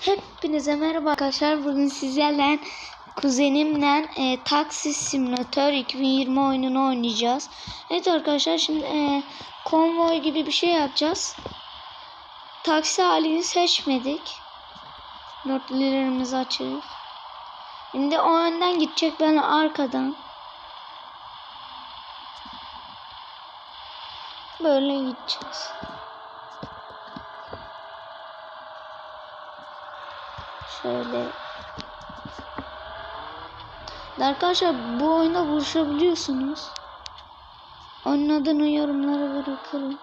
Hepinize merhaba arkadaşlar. Bugün sizlerle kuzenimle e, Taksi Simulator 2020 oyununu oynayacağız. Evet arkadaşlar şimdi e, konvoy gibi bir şey yapacağız. Taksi halini seçmedik. Dörtlülerimiz açık. Şimdi o önden gidecek ben arkadan. Böyle gideceğiz. Şöyle. Arkadaşlar bu oyunda vuruşabiliyorsunuz. Onun adını yorumlara bırakırım.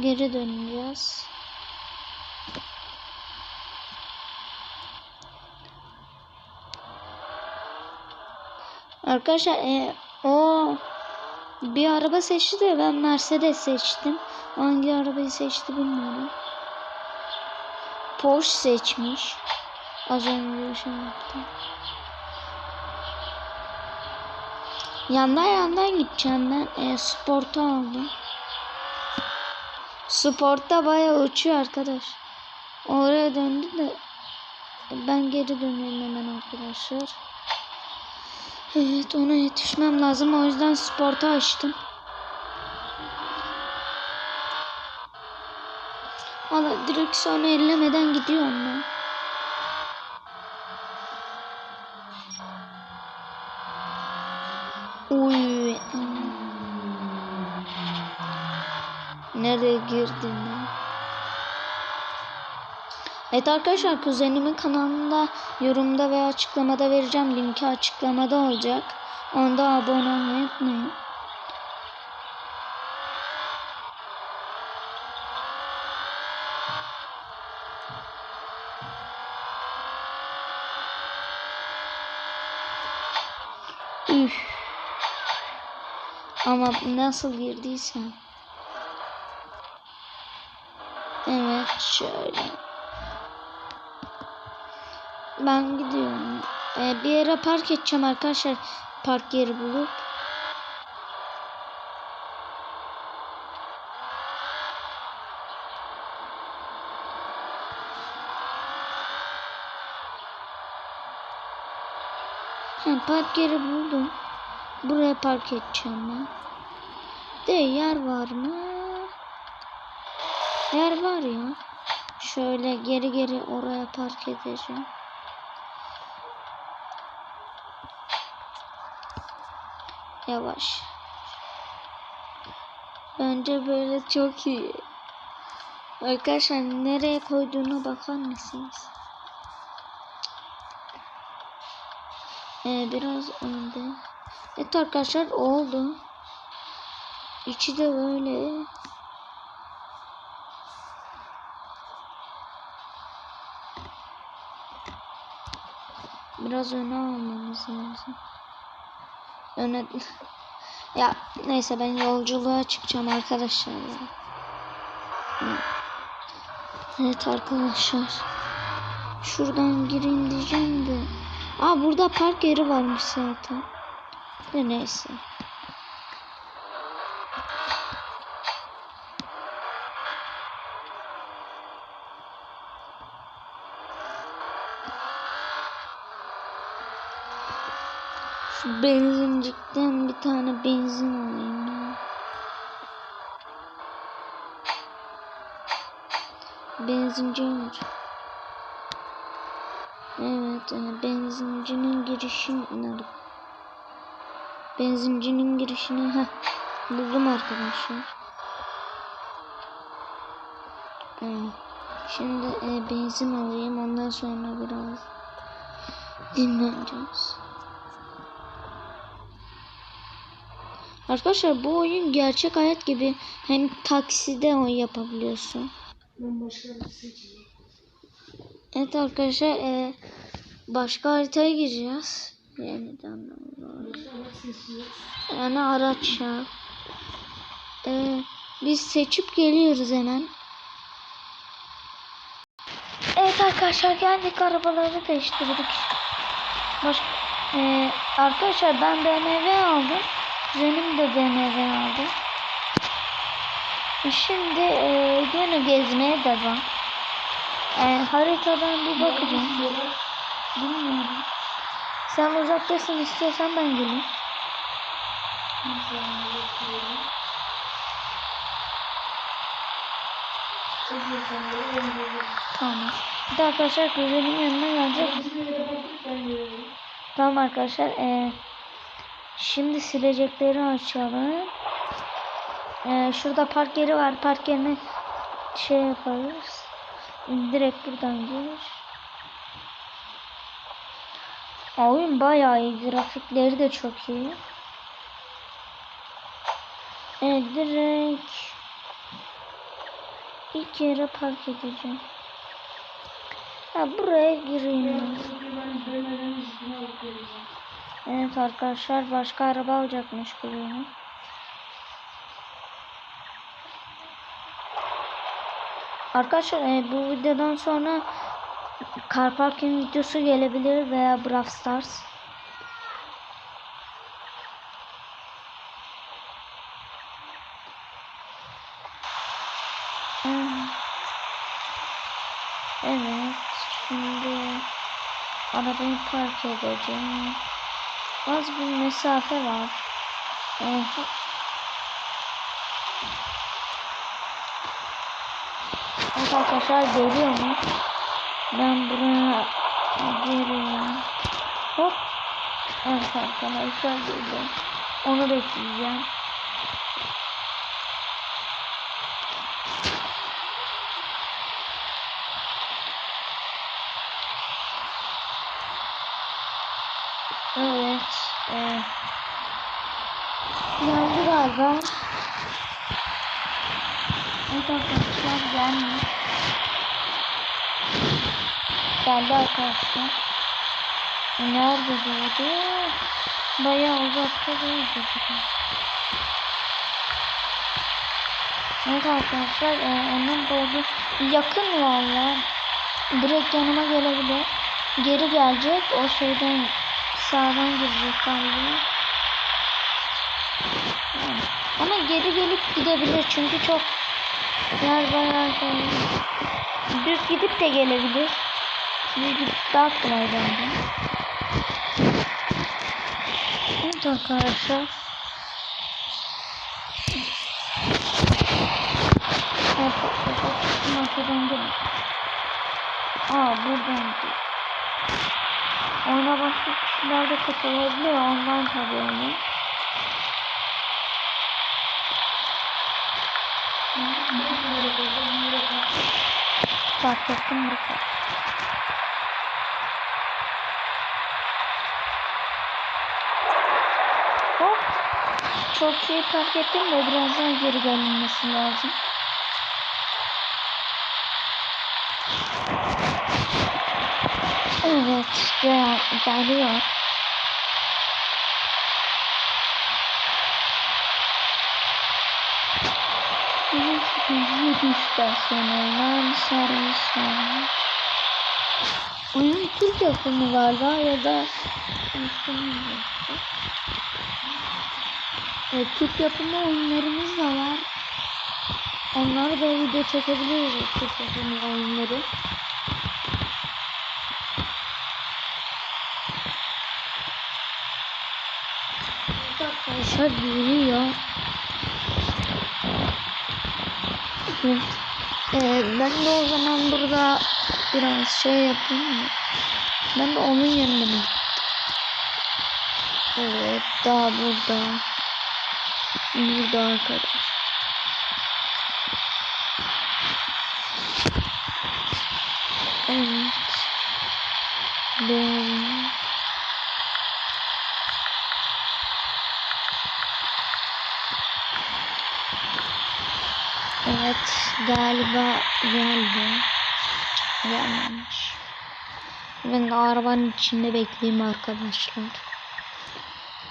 Geri döneceğiz. Arkadaşlar e, o bir araba seçti de ben Mercedes seçtim. Hangi arabayı seçti bilmiyorum. Porsche seçmiş. Az önce şey yaptım. Yandan yandan gideceğim ben. E, sporta aldım. Sportta bayağı uçuyor arkadaş. Oraya döndü de ben geri dönüyorum hemen arkadaşlar. Evet ona yetişmem lazım. O yüzden sporta açtım. Valla direksiyonu ellemeden gidiyorum ben. Uy. Nereye girdin? Evet arkadaşlar kuzenimin kanalında yorumda veya açıklamada vereceğim. Linki açıklamada olacak. Onda abone olmayı unutmayın. Üf. Ama nasıl girdiysem. Evet şöyle. Ben gidiyorum. Ee, bir yere park edeceğim arkadaşlar. Park yeri bulup. Park yeri buldum. Buraya park edeceğim ben. De yer var mı? Yer var ya. Şöyle geri geri oraya park edeceğim. Yavaş. Bence böyle çok iyi. Arkadaşlar nereye koyduğuna bakar mısınız? Ee, biraz önde. Evet arkadaşlar oldu. İçi de böyle. Biraz öne almamız lazım. Öne... ya neyse ben yolculuğa çıkacağım arkadaşlar. Ya. Evet arkadaşlar. Şuradan gireyim diyeceğim de. Aa burada park yeri varmış zaten. De neyse. Benzincikten bir tane benzin alayım ya. Benzinci. Evet, benzincinin girişi nerede? Benzincinin girişini ha buldum arkadaşlar. Evet. Şimdi e, benzin alayım ondan sonra biraz dinleneceğiz. Arkadaşlar bu oyun gerçek hayat gibi hem takside oyun yapabiliyorsun. Evet arkadaşlar e, başka haritaya gireceğiz. Yeniden yani araç ya. E, biz seçip geliyoruz hemen. Evet arkadaşlar geldik arabaları değiştirdik. Baş, e, arkadaşlar ben BMW aldım. Kuzenim de BMW aldı. Şimdi e, yine gezmeye devam. E, haritadan bir bakacağım. Bilmiyorum. Sen uzaktasın istiyorsan ben geleyim. Tamam. Bir de arkadaşlar kuzenim yanına gelecek. Tamam arkadaşlar. E, şimdi silecekleri açalım. E, şurada park yeri var. Park yerine şey yaparız. Direkt buradan. Aa, Oyun bayağı iyi. Grafikleri de çok iyi. Evet direkt ilk yere park edeceğim. Ha buraya gireyim. Evet arkadaşlar başka araba alacakmış kuzenim. Arkadaşlar e, bu videodan sonra Car Parking videosu gelebilir veya Brawl Stars. Evet, şimdi arabayı park edeceğim. Az bir mesafe var. Evet. Evet arkadaşlar geliyor mu? Ben buraya gireyim. Hop. Evet arkadaşlar geldi. Onu bekleyeceğim. Evet. E, galiba. Evet arkadaşlar gelmiş. Geldi arkadaşlar. Nerede doğdu? Bayağı uzakta gözüküyor. Evet arkadaşlar e, onun doğdu yakın valla. Direkt yanıma gelebilir. Geri gelecek. O şeyden sağdan girecek galiba. Evet. Ama geri gelip gidebilir çünkü çok yer bayağı şey. Düz gidip de gelebilir. Düz gidip daha kolay bence. Evet arkadaşlar. Arkadan gelin. Aa buradan değil. Oyuna başka kişiler de katılabiliyor. Online tabii onu. Fark ettim burada. Hop. Çok iyi fark ettim de birazdan geri gelmesi lazım. Evet, gel, geliyor. Yedi istasyonundan var. Oyun Türk yapımı galiba ya da evet, Türk yapımı oyunlarımız da var. Onları da video çekebiliriz Türk yapımı oyunları. Arkadaşlar geliyor. Evet. Ee, ben de o zaman burada biraz şey yapayım mı? Ben de onun yanına mı? Evet daha burada. Burada arkadaş. Evet. Ben... Evet galiba geldi. Gelmemiş. Ben de arabanın içinde bekleyeyim arkadaşlar.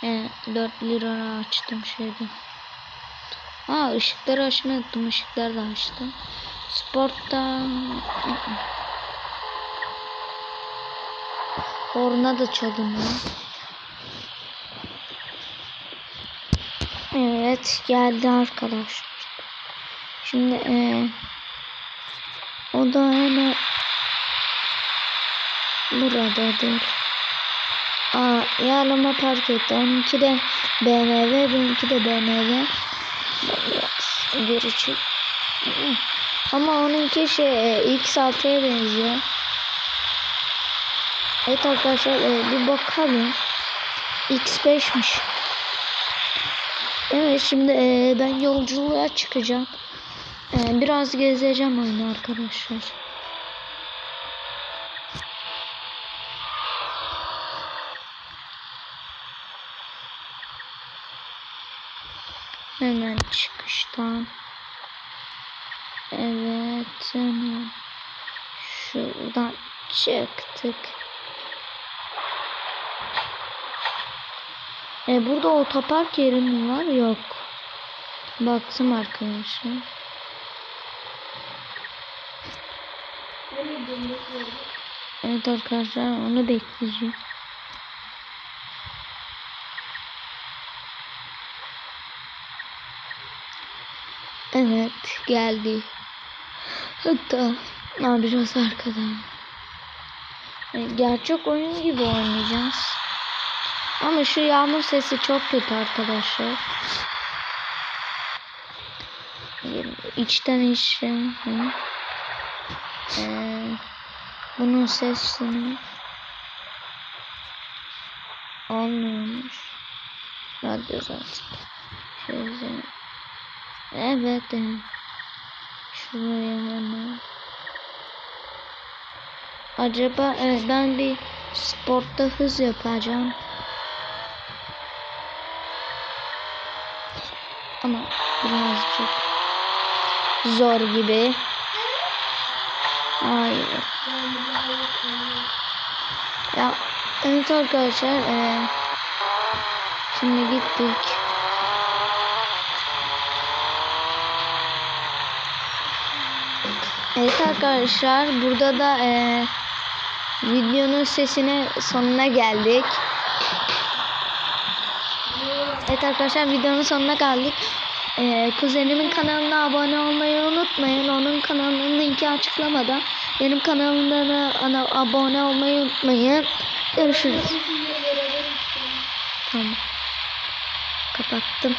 Evet 4 lira açtım şeyden. Aa ışıkları açmayı unuttum. Işıkları da açtım. Sportta Orna da çalınıyor. Evet geldi arkadaşlar. Şimdi e, o da hemen buradadır. Aa, yağlama park etti. Onunki de BMW, benimki de BMW. Biraz geri çık. Ama onunki şey e, X6'ya benziyor. Evet arkadaşlar e, bir bakalım. X5'miş. Evet şimdi e, ben yolculuğa çıkacağım. E, biraz gezeceğim oyunu arkadaşlar. Hemen çıkıştan. Evet hemen şuradan çıktık. E burada otopark yeri mi var? Yok. Baktım arkadaşlar. Evet arkadaşlar onu bekleyeceğim. Evet geldi. Hatta ha, biraz arkada. E, Gerçek oyun gibi oynayacağız. Ama şu yağmur sesi çok kötü arkadaşlar. İçten içe. Hı. Ee, bunun sesini anlıyormuş. Radyo zaten. Şöyle. Evet. evet. Şuraya hemen. Acaba evet, ben bir sportta hız yapacağım. Ama birazcık zor gibi. Hayır. Ya evet arkadaşlar eee, şimdi gittik. Evet arkadaşlar burada da eee, videonun sesine sonuna geldik. Evet arkadaşlar videonun sonuna geldik. Ee, kuzenimin kanalına abone olmayı unutmayın. Onun kanalının linki açıklamada. Benim kanalımda da ana, abone olmayı unutmayın. Görüşürüz. Tamam. Kapattım.